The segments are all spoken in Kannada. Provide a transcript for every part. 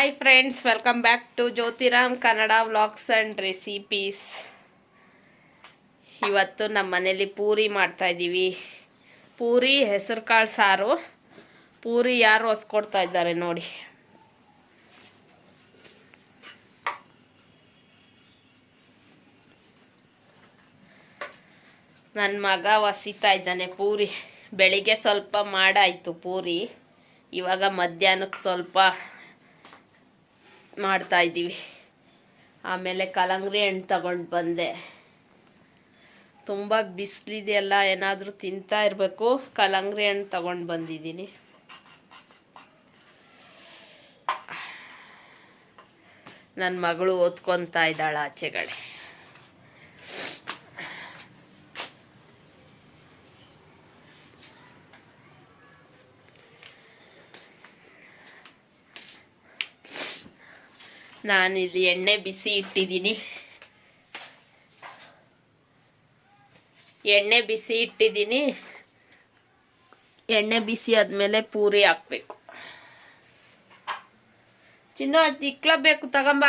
Hi friends welcome back to Jyothiram Kannada vlogs and recipes ಇವತ್ತು ನಮ್ಮ ಮನೇಲಿ ಪೂರಿ ಮಾಡ್ತಾಯಿದ್ದೀವಿ ಪೂರಿ, ಹೆಸರು ಕಾಳು, ಸಾರು. ಪೂರಿ ಯಾರು ಹೊಸ್ಕೊಡ್ತಾ ಇದ್ದಾರೆ ನೋಡಿ. ನನ್ನ ಮಗ ಹೊಸಿತಾ ಇದ್ದಾನೆ ಪೂರಿ. ಬೆಳಿಗ್ಗೆ ಸ್ವಲ್ಪ ಮಾಡಾಯಿತು ಪೂರಿ. ಇವಾಗ ಮಧ್ಯಾಹ್ನಕ್ಕೆ ಸ್ವಲ್ಪ ಮಾಡ್ತಾ ಇದ್ದೀವಿ. ಆಮೇಲೆ ಕಲಂಗ್ರಿ ಹಣ್ಣು ತಗೊಂಡು ಬಂದೆ. ತುಂಬ ಬಿಸಿಲಿದೆಯಲ್ಲ, ಏನಾದರೂ ತಿಂತಾ ಇರಬೇಕು. ಕಲಂಗ್ರಿ ಹಣ್ಣು ತಗೊಂಡು ಬಂದಿದ್ದೀನಿ. ನನ್ನ ಮಗಳು ಓದ್ಕೊತಾ ಇದ್ದಾಳೆ ಆಚೆಗಡೆ. ನಾನಿಲ್ಲಿ ಎಣ್ಣೆ ಬಿಸಿ ಇಟ್ಟಿದ್ದೀನಿ. ಎಣ್ಣೆ ಬಿಸಿ ಇಟ್ಟಿದ್ದೀನಿ. ಎಣ್ಣೆ ಬಿಸಿ ಆದಮೇಲೆ ಪೂರಿ ಹಾಕ್ಬೇಕು. ಚಿನ್ನ ತಿಕ್ಲ ಬೇಕು, ತಗೊಂಬ.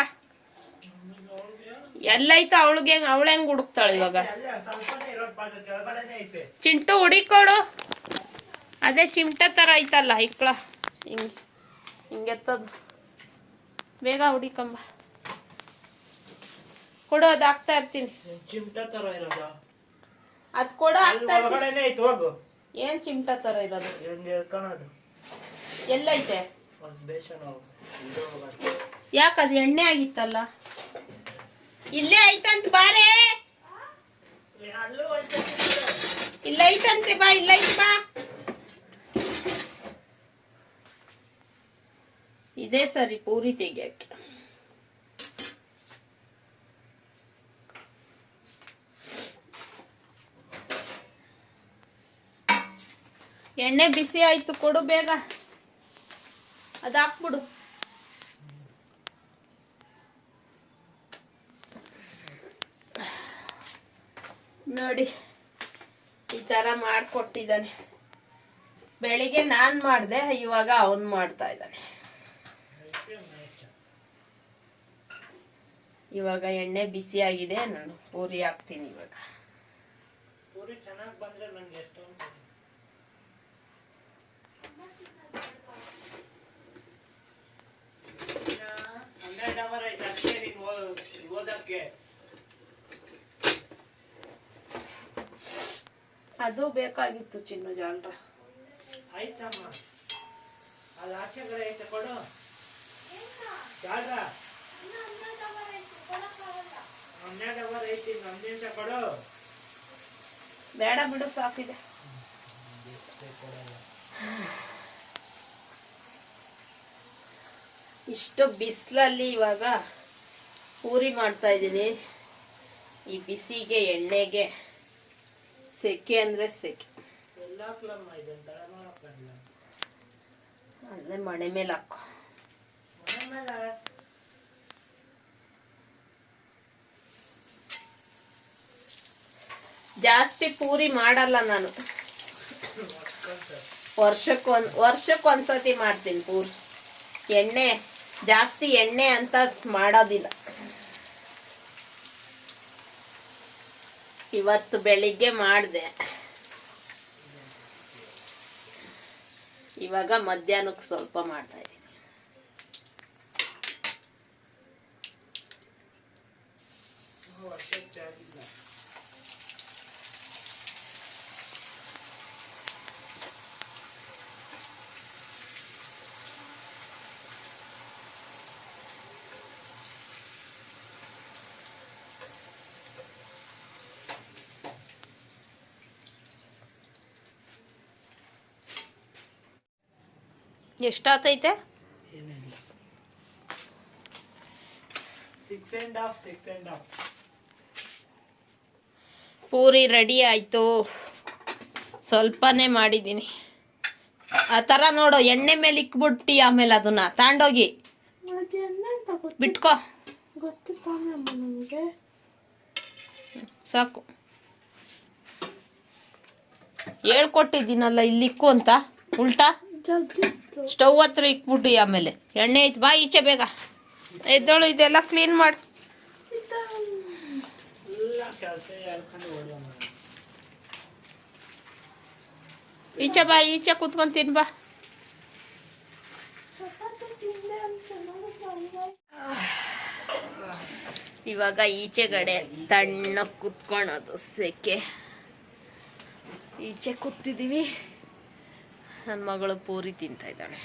ಎಲ್ಲೈತ ಅವಳಿಗೆ ಅವಳು ಹೆಂಗ್ ಹುಡುಕ್ತಾಳೆ ಇವಾಗ? ಚಿಂಟು, ಹುಡಿಕೊಡು. ಅದೇ ಚಿಮಟ ತರ ಐತಲ್ಲ, ಇಕ್ಳ. ಹಿಂಗ್ ಹಿಂಗೆತ್ತದು ಬೇಗ ಹುಡಿಕಂಬ ಕೊಡೋದು ಹಾಕ್ತಾ ಇರ್ತೀನಿ. ಚಿಮಟ ತರ ಇರೋದು. ಅದ್ ಕೊಡು ಹಾಕ್ತಾ ಏನ್ ಚಿಮಟ ತರ ಇರೋದು? ಎಲ್ಲೈತೆ. ಯಾಕದು ಎಣ್ಣೆ ಆಗಿತ್ತಲ್ಲ? ಇಲ್ಲೇ ಐತಂತ ಬಾರೇ ಇಲ್ಲೈತಂತೆ ಬಾ ಇಲ್ಲ ಐತೆ ಬಾ. ಇದೇ ಸರಿ ಪೂರಿ ತೆಗಿಯಕ್ಕೆ. ಎಣ್ಣೆ ಬಿಸಿ ಆಯ್ತು, ಕೊಡು ಬೇಗ. ಅದಾಕ್ಬಿಡು. ನೋಡಿ, ಈ ತರ ಮಾಡ್ಕೊಟ್ಟಿದ್ದಾನೆ. ಬೆಳಿಗ್ಗೆ ನಾನ್ ಮಾಡ್ದೆ, ಇವಾಗ ಅವನ್ ಮಾಡ್ತಾ ಇದ್ದಾನೆ. ಇವಾಗ ಎಣ್ಣೆ ಬಿಸಿ ಆಗಿದೆ ನಾನು ಪೂರಿ ಹಾಕ್ತೀನಿ ಇವಾಗ. ಪೂರಿ ಚೆನ್ನಾಗಿ ಬಂದ್ರೆ ನಂಗೆ ಎಷ್ಟು ಹನ್ನೆರಡು ಅವರ್ ಆಯ್ತು ಅಷ್ಟೇ ನೀನ್ ಓದಕ್ಕೆ. ಅದು ಬೇಕಾಗಿತ್ತು ಚಿನ್ನ ಜಾಲ್ರ. ಆಯ್ತಮ್ಮ. ಅದು ಆಚೆ ಕಡೆ ಐತೆ ಕೊಡು. ಜಾಗ ಬೇಡ ಬಿಡು, ಸಾಕಿದೆ. ಇಷ್ಟು ಬಿಸಿಲಲ್ಲಿ ಇವಾಗ ಪೂರಿ ಮಾಡ್ತಾ ಇದ್ದೀನಿ. ಈ ಬಿಸಿಗೆ, ಎಣ್ಣೆಗೆ ಸೆಕೆ ಅಂದ್ರೆ ಸೆಕೆ. ಅಲ್ಲೇ ಮಣೆ ಮೇಲೆ ಹಾಕೋ ಮನೆ ಮೇಲೆ ಜಾಸ್ತಿ ಪೂರಿ ಮಾಡಲ್ಲ ನಾನು. ವರ್ಷಕ್ಕೊಂದ್ ವರ್ಷಕ್ಕೊಂದ್ಸತಿ ಮಾಡ್ತೀನಿ ಪೂರಿ. ಎಣ್ಣೆ, ಜಾಸ್ತಿ ಎಣ್ಣೆ ಅಂತ ಮಾಡೋದಿಲ್ಲ. ಇವತ್ತು ಬೆಳಿಗ್ಗೆ ಮಾಡಿದೆ. ಇವಾಗ ಮಧ್ಯಾಹ್ನಕ್ಕೆ ಸ್ವಲ್ಪ ಮಾಡ್ತಾ ಇದ್ದೀನಿ ವರ್ಷಕ್ಕೆ ಆಗಿಲ್ಲ ಎಷ್ಟಾತೈತೆ? ಪೂರಿ ರೆಡಿ ಆಯಿತು. ಸ್ವಲ್ಪನೇ ಮಾಡಿದ್ದೀನಿ. ಆ ಥರ ನೋಡು ಎಣ್ಣೆ ಮೇಲೆ ಇಕ್ಬಿಟ್ಟು ಆಮೇಲೆ ಅದನ್ನ. ತಾಂಡೋಗಿ. ಬಿಟ್ಕೋ. ಸಾಕು. ಹೇಳ್ಕೊಟ್ಟಿದ್ದೀನಲ್ಲ ಇಲ್ಲಿಕ್ಕು ಅಂತ. ಉಲ್ಟಾ? ಸ್ಟವ್ ಹತ್ರ ಇಕ್ಬಿಟ್ಟು ಆಮೇಲೆ. ಎಣ್ಣೆ ಐತೆ, ಬಾ ಈಚೆ ಬೇಗ. ಎದ್ದೋಳು, ಇದೆಲ್ಲ ಕ್ಲೀನ್ ಮಾಡಿ. ಈಚೆ ಬಾ, ಈಚೆ ಕುತ್ಕೊಂಡು ತಿನ್ ಬಾ. ಇವಾಗ ಈಚೆಗಡೆ ತಣ್ಣ ಕುತ್ಕೊಳೋದು ಸೆಕೆ. ಈಚೆ ಕೂತಿದ್ದೀವಿ ನನ್ನ ಮಗಳು ಪೂರಿ ತಿಂತ ಇದ್ದಾಳೆ.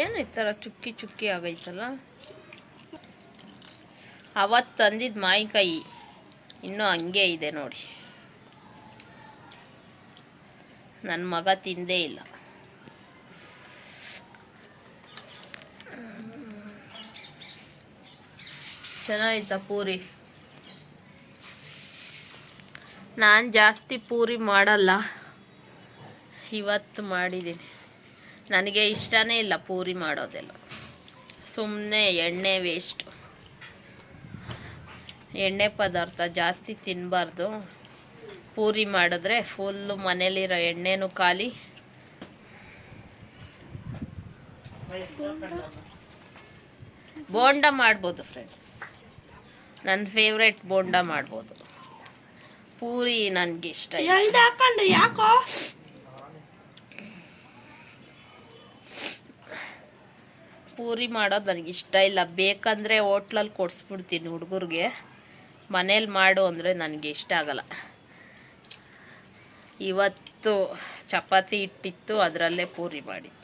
ಏನು ಈ ಥರ ಚುಕ್ಕಿ ಚುಕ್ಕಿ ಆಗೈತಲ್ಲ? ಅವತ್ತು ತಂದಿದ್ದ ಮಾಯಿಕಾಯಿ ಇನ್ನೂ ಹಂಗೆ ಇದೆ ನೋಡಿ. ನನ್ನ ಮಗ ತಿಂದೇ ಇಲ್ಲ. ಚೆನ್ನಾಯ್ತಾ ಪೂರಿ? ನಾನು ಜಾಸ್ತಿ ಪೂರಿ ಮಾಡಲ್ಲ. ಇವತ್ತು ಮಾಡಿದ್ದೀನಿ ನನಗೆ ಇಷ್ಟನೇ ಇಲ್ಲ ಪೂರಿ ಮಾಡೋದೆಲ್ಲ. ಸುಮ್ಮನೆ ಎಣ್ಣೆ ವೇಸ್ಟು ಎಣ್ಣೆ ಪದಾರ್ಥ ಜಾಸ್ತಿ ತಿನ್ನಬಾರ್ದು ಪೂರಿ ಮಾಡಿದ್ರೆ ಫುಲ್ಲು ಮನೇಲಿರೋ ಎಣ್ಣೆನೂ ಖಾಲಿ. ಬೋಂಡ ಮಾಡ್ಬೋದು ಫ್ರೆಂಡ್ಸ್ ನನ್ನ ಫೇವ್ರೆಟ್ ಬೋಂಡ ಮಾಡ್ಬೋದು. ಪೂರಿ ನನಗೆ ಇಷ್ಟ. ಎಲ್ಡ್ ಹಾಕೊಂಡು ಯಾಕೋ? ಪೂರಿ ಮಾಡೋದು ನನಗೆ ಇಷ್ಟ ಇಲ್ಲ. ಬೇಕಂದರೆ ಹೋಟ್ಲಲ್ಲಿ ಕೊಡಿಸ್ಬಿಡ್ತೀನಿ ಹುಡುಗರಿಗೆ. ಮನೇಲಿ ಮಾಡು ಅಂದರೆ ನನಗೆ ಇಷ್ಟ ಆಗಲ್ಲ. ಇವತ್ತು ಚಪಾತಿ ಹಿಟ್ಟಿತ್ತು ಅದರಲ್ಲೇ ಪೂರಿ ಮಾಡಿತ್ತು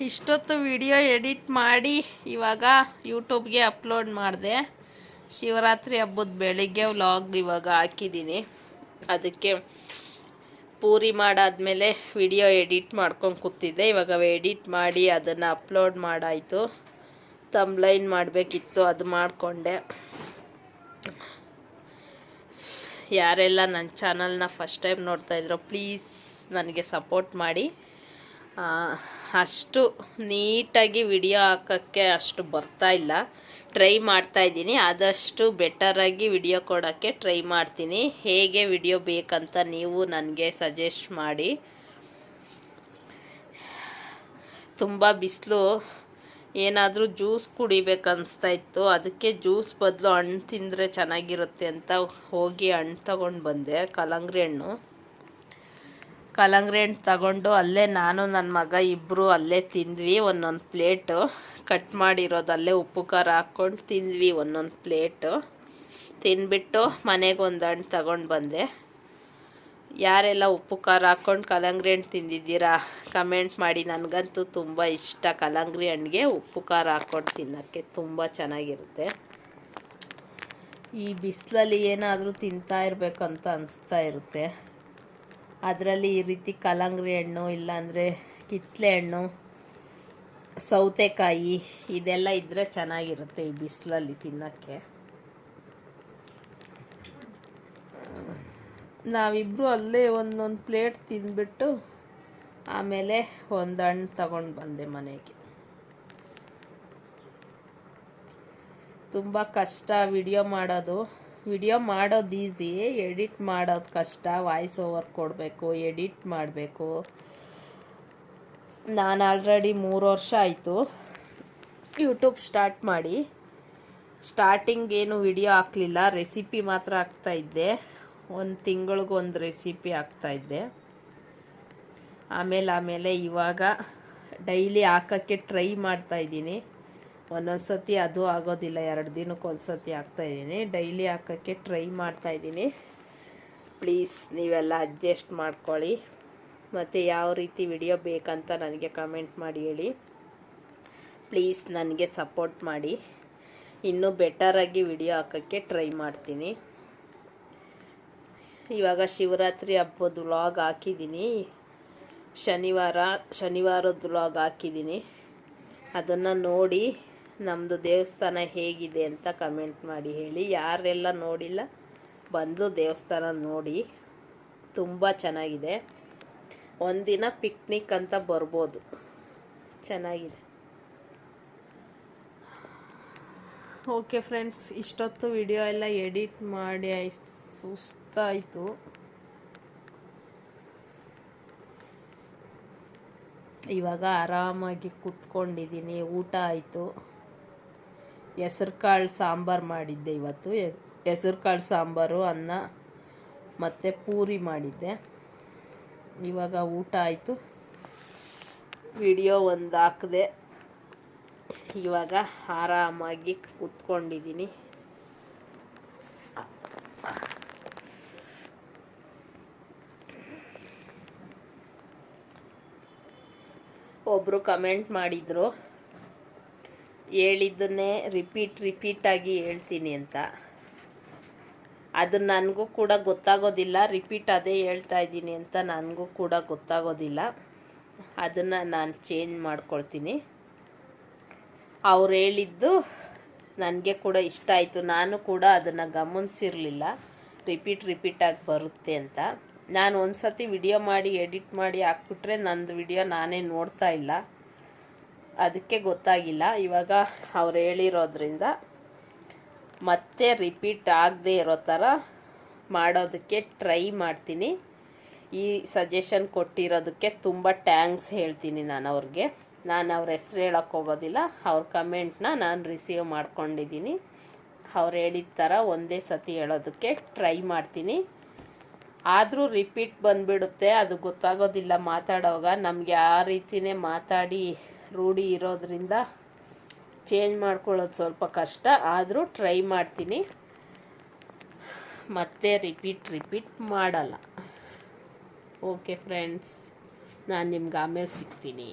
ಇಷ್ಟೊತ್ತು ವಿಡಿಯೋ ಎಡಿಟ್ ಮಾಡಿ ಇವಾಗ ಯೂಟ್ಯೂಬ್ಗೆ ಅಪ್ಲೋಡ್ ಮಾಡಿದೆ. ಶಿವರಾತ್ರಿ ಹಬ್ಬದ ಬೆಳಿಗ್ಗೆ ವ್ಲಾಗ್ ಇವಾಗ ಹಾಕಿದ್ದೀನಿ. ಅದಕ್ಕೆ ಪೂರಿ ಮಾಡಾದಮೇಲೆ ವಿಡಿಯೋ ಎಡಿಟ್ ಮಾಡ್ಕೊಂಡು ಕೂತಿದ್ದೆ. ಇವಾಗ ಎಡಿಟ್ ಮಾಡಿ ಅದನ್ನು ಅಪ್ಲೋಡ್ ಮಾಡಾಯಿತು. ತಮ್ಲೈನ್ ಮಾಡಬೇಕಿತ್ತು, ಅದು ಮಾಡಿಕೊಂಡೆ. ಯಾರೆಲ್ಲ ನನ್ನ ಚಾನಲ್ನ ಫಸ್ಟ್ ಟೈಮ್ ನೋಡ್ತಾಯಿದ್ರು ಪ್ಲೀಸ್ ನನಗೆ ಸಪೋರ್ಟ್ ಮಾಡಿ. ಅಷ್ಟು ನೀಟಾಗಿ ವಿಡಿಯೋ ಹಾಕೋಕ್ಕೆ ಅಷ್ಟು ಬರ್ತಾ ಇಲ್ಲ. ಟ್ರೈ ಮಾಡ್ತಾ ಇದ್ದೀನಿ. ಆದಷ್ಟು ಬೆಟರಾಗಿ ವಿಡಿಯೋ ಕೊಡೋಕ್ಕೆ ಟ್ರೈ ಮಾಡ್ತೀನಿ. ಹೇಗೆ ವಿಡಿಯೋ ಬೇಕಂತ ನೀವು ನನಗೆ ಸಜೆಸ್ಟ್ ಮಾಡಿ. ತುಂಬ ಬಿಸಿಲು, ಏನಾದರೂ ಜ್ಯೂಸ್ ಕುಡಿಬೇಕನ್ನಿಸ್ತಾ ಇತ್ತು ಅದಕ್ಕೆ ಜ್ಯೂಸ್ ಬದಲು ಹಣ್ಣು ತಿಂದರೆ ಚೆನ್ನಾಗಿರುತ್ತೆ ಅಂತ ಹೋಗಿ ಹಣ್ಣು ತಗೊಂಡು ಬಂದೆ ಕಲಂಗ್ರಿ ಹಣ್ಣು. ಕಲ್ಲಂಗಡಿ ಹಣ್ಣು ತಗೊಂಡು ಅಲ್ಲೇ ನಾನು ನನ್ನ ಮಗ ಇಬ್ಬರು ಅಲ್ಲೇ ತಿಂದ್ವಿ. ಒಂದೊಂದು ಪ್ಲೇಟು ಕಟ್ ಮಾಡಿರೋದು ಅಲ್ಲೇ ಉಪ್ಪು, ಖಾರ ಹಾಕ್ಕೊಂಡು ತಿಂದ್ವಿ ಒಂದೊಂದು ಪ್ಲೇಟು. ತಿಂದ್ಬಿಟ್ಟು ಮನೆಗೆ ಒಂದು ಹಣ್ಣು ತಗೊಂಡು ಬಂದೆ. ಯಾರೆಲ್ಲ ಉಪ್ಪು, ಖಾರ ಹಾಕ್ಕೊಂಡು ಕಲಂಗ್ರಿ ಹಣ್ಣು ತಿಂದಿದ್ದೀರಾ, ಕಮೆಂಟ್ ಮಾಡಿ. ನನಗಂತೂ ತುಂಬ ಇಷ್ಟ ಕಲಂಗ್ರಿ ಹಣ್ಣಿಗೆ ಉಪ್ಪು, ಖಾರ ಹಾಕ್ಕೊಂಡು ತಿನ್ನೋಕ್ಕೆ. ತುಂಬ ಚೆನ್ನಾಗಿರುತ್ತೆ. ಈ ಬಿಸಿಲಲ್ಲಿ ಏನಾದರೂ ತಿಂತಾ ಇರಬೇಕಂತ ಅನಿಸ್ತಾ ಇರುತ್ತೆ. ಅದರಲ್ಲಿ ಈ ರೀತಿ ಕಲ್ಲಂಗಡಿ ಹಣ್ಣು, ಇಲ್ಲಾಂದರೆ ಕಿತ್ತಲೆ ಹಣ್ಣು, ಸೌತೆಕಾಯಿ, ಇದೆಲ್ಲ ಇದ್ದರೆ ಚೆನ್ನಾಗಿರುತ್ತೆ ಈ ಬಿಸಿಲಲ್ಲಿ ತಿನ್ನೋಕ್ಕೆ. ನಾವಿಬ್ಬರು ಅಲ್ಲೇ ಒಂದೊಂದು ಪ್ಲೇಟ್ ತಿಂದ್ಬಿಟ್ಟು ಆಮೇಲೆ ಒಂದು ಹಣ್ಣು ತಗೊಂಡು ಬಂದೆ ಮನೆಗೆ. ತುಂಬ ಕಷ್ಟ ವಿಡಿಯೋ ಮಾಡೋದು. ವಿಡಿಯೋ ಮಾಡೋದು ಈಸಿ, ಎಡಿಟ್ ಮಾಡೋದು ಕಷ್ಟ ವಾಯ್ಸ್ ಓವರ್ ಕೊಡಬೇಕು, ಎಡಿಟ್ ಮಾಡಬೇಕು. ನಾನು ಆಲ್ರೆಡಿ ಮೂರು ವರ್ಷ ಆಯಿತು. ಯೂಟ್ಯೂಬ್ ಸ್ಟಾರ್ಟ್ ಮಾಡಿ. ಸ್ಟಾರ್ಟಿಂಗ್ ಏನು ವಿಡಿಯೋ ಹಾಕಲಿಲ್ಲ ರೆಸಿಪಿ ಮಾತ್ರ ಹಾಕ್ತಾಯಿದ್ದೆ ಒಂದು ತಿಂಗಳಿಗೊಂದು ರೆಸಿಪಿ ಹಾಕ್ತಾಯಿದ್ದೆ ಆಮೇಲೆ ಆಮೇಲೆ ಇವಾಗ ಡೈಲಿ ಹಾಕೋಕ್ಕೆ ಟ್ರೈ ಮಾಡ್ತಾಯಿದ್ದೀನಿ ಒಂದೊಂದು ಸತಿ ಅದು ಆಗೋದಿಲ್ಲ, ಎರಡು ದಿನಕ್ಕೆ ಒಂದು ಸತಿ ಹಾಕ್ತಾಯಿದ್ದೀನಿ ಡೈಲಿ ಹಾಕೋಕ್ಕೆ ಟ್ರೈ ಮಾಡ್ತಾಯಿದ್ದೀನಿ ಪ್ಲೀಸ್ ನೀವೆಲ್ಲ ಅಡ್ಜಸ್ಟ್ ಮಾಡ್ಕೊಳ್ಳಿ. ಮತ್ತು ಯಾವ ರೀತಿ ವಿಡಿಯೋ ಬೇಕಂತ ನನಗೆ ಕಮೆಂಟ್ ಮಾಡಿ ಹೇಳಿ. ಪ್ಲೀಸ್ ನನಗೆ ಸಪೋರ್ಟ್ ಮಾಡಿ. ಇನ್ನೂ ಬೆಟರಾಗಿ ವಿಡಿಯೋ ಹಾಕೋಕ್ಕೆ ಟ್ರೈ ಮಾಡ್ತೀನಿ. ಇವಾಗ ಶಿವರಾತ್ರಿ ಹಬ್ಬದ ವ್ಲಾಗ್ ಹಾಕಿದ್ದೀನಿ. ಶನಿವಾರ, ಶನಿವಾರದ ವ್ಲಾಗ್ ಹಾಕಿದ್ದೀನಿ. ಅದನ್ನು ನೋಡಿ ನಮ್ಮದು ದೇವಸ್ಥಾನ ಹೇಗಿದೆ ಅಂತ ಕಮೆಂಟ್ ಮಾಡಿ ಹೇಳಿ. ಯಾರೆಲ್ಲ ನೋಡಿಲ್ಲ, ಬಂದು ದೇವಸ್ಥಾನ ನೋಡಿ, ತುಂಬ ಚೆನ್ನಾಗಿದೆ. ಒಂದಿನ ಪಿಕ್ನಿಕ್ ಅಂತ ಬರ್ಬೋದು. ಚೆನ್ನಾಗಿದೆ. ಓಕೆ ಫ್ರೆಂಡ್ಸ್ ಇಷ್ಟೊತ್ತು ವಿಡಿಯೋ ಎಲ್ಲ ಎಡಿಟ್ ಮಾಡಿ ಸುಸ್ತಾಯಿತು. ಇವಾಗ ಆರಾಮಾಗಿ ಕೂತ್ಕೊಂಡಿದ್ದೀನಿ. ಊಟ ಆಯಿತು. ಹೆಸ್ರು ಕಾಳು ಸಾಂಬಾರು ಮಾಡಿದ್ದೆ ಇವತ್ತು. ಹೆಸ್ರು ಕಾಳು ಸಾಂಬಾರು, ಅನ್ನ ಮತ್ತು ಪೂರಿ ಮಾಡಿದ್ದೆ. ಇವಾಗ ಊಟ ಆಯಿತು. ವಿಡಿಯೋ ಒಂದು ಹಾಕಿದೆ. ಇವಾಗ ಆರಾಮಾಗಿ ಕೂತ್ಕೊಂಡಿದ್ದೀನಿ. ಒಬ್ಬರು ಕಮೆಂಟ್ ಮಾಡಿದರು. ಹೇಳಿದ್ದನ್ನೇ ರಿಪೀಟ್ ರಿಪೀಟಾಗಿ ಹೇಳ್ತೀನಿ ಅಂತ. ಅದು ನನಗೂ ಕೂಡ ಗೊತ್ತಾಗೋದಿಲ್ಲ ರಿಪೀಟ್ ಅದೇ ಹೇಳ್ತಾ ಇದ್ದೀನಿ ಅಂತ ನನಗೂ ಕೂಡ ಗೊತ್ತಾಗೋದಿಲ್ಲ. ಅದನ್ನು ನಾನು ಚೇಂಜ್ ಮಾಡ್ಕೊಳ್ತೀನಿ. ಅವ್ರು ಹೇಳಿದ್ದು ನನಗೆ ಕೂಡ ಇಷ್ಟ ಆಯಿತು. ನಾನು ಕೂಡ ಅದನ್ನು ಗಮನಿಸಿರಲಿಲ್ಲ. ರಿಪೀಟ್ ರಿಪೀಟಾಗಿ ಬರುತ್ತೆ ಅಂತ. ನಾನು ಒಂದು ಸತಿ ವಿಡಿಯೋ ಮಾಡಿ ಎಡಿಟ್ ಮಾಡಿ ಹಾಕ್ಬಿಟ್ರೆ ನಂದು ವಿಡಿಯೋ ನಾನೇ ನೋಡ್ತಾ ಇಲ್ಲ. ಅದಕ್ಕೆ ಗೊತ್ತಾಗಿಲ್ಲ. ಇವಾಗ ಅವ್ರು ಹೇಳಿರೋದ್ರಿಂದ ಮತ್ತೆ ರಿಪೀಟ್ ಆಗದೆ ಇರೋ ಥರ ಮಾಡೋದಕ್ಕೆ ಟ್ರೈ ಮಾಡ್ತೀನಿ. ಈ ಸಜೆಷನ್ ಕೊಟ್ಟಿರೋದಕ್ಕೆ ತುಂಬ ಟ್ಯಾಂಕ್ಸ್ ಹೇಳ್ತೀನಿ ನಾನು ಅವ್ರಿಗೆ. ನಾನು ಅವ್ರ ಹೆಸ್ರು ಹೇಳೋಕ್ಕೆ ಹೋಗೋದಿಲ್ಲ. ಅವ್ರ ಕಮೆಂಟ್ನ ನಾನು ರಿಸೀವ್ ಮಾಡ್ಕೊಂಡಿದ್ದೀನಿ. ಅವ್ರು ಹೇಳಿದ ಥರ ಒಂದೇ ಸತಿ ಹೇಳೋದಕ್ಕೆ ಟ್ರೈ ಮಾಡ್ತೀನಿ. ಆದರೂ ರಿಪೀಟ್ ಬಂದುಬಿಡುತ್ತೆ. ಅದು ಗೊತ್ತಾಗೋದಿಲ್ಲ ಮಾತಾಡೋವಾಗ. ನಮಗೆ ಆ ರೀತಿನೇ ಮಾತಾಡಿ ರೂಢಿ ಇರೋದ್ರಿಂದ ಚೇಂಜ್ ಮಾಡ್ಕೊಳ್ಳೋದು ಸ್ವಲ್ಪ ಕಷ್ಟ. ಆದರೂ ಟ್ರೈ ಮಾಡ್ತೀನಿ. ಮತ್ತೆ ರಿಪೀಟ್ ರಿಪೀಟ್ ಮಾಡಲ್ಲ. ಓಕೆ ಫ್ರೆಂಡ್ಸ್ ನಾನು ನಿಮ್ಗೆ ಆಮೇಲೆ ಸಿಗ್ತೀನಿ.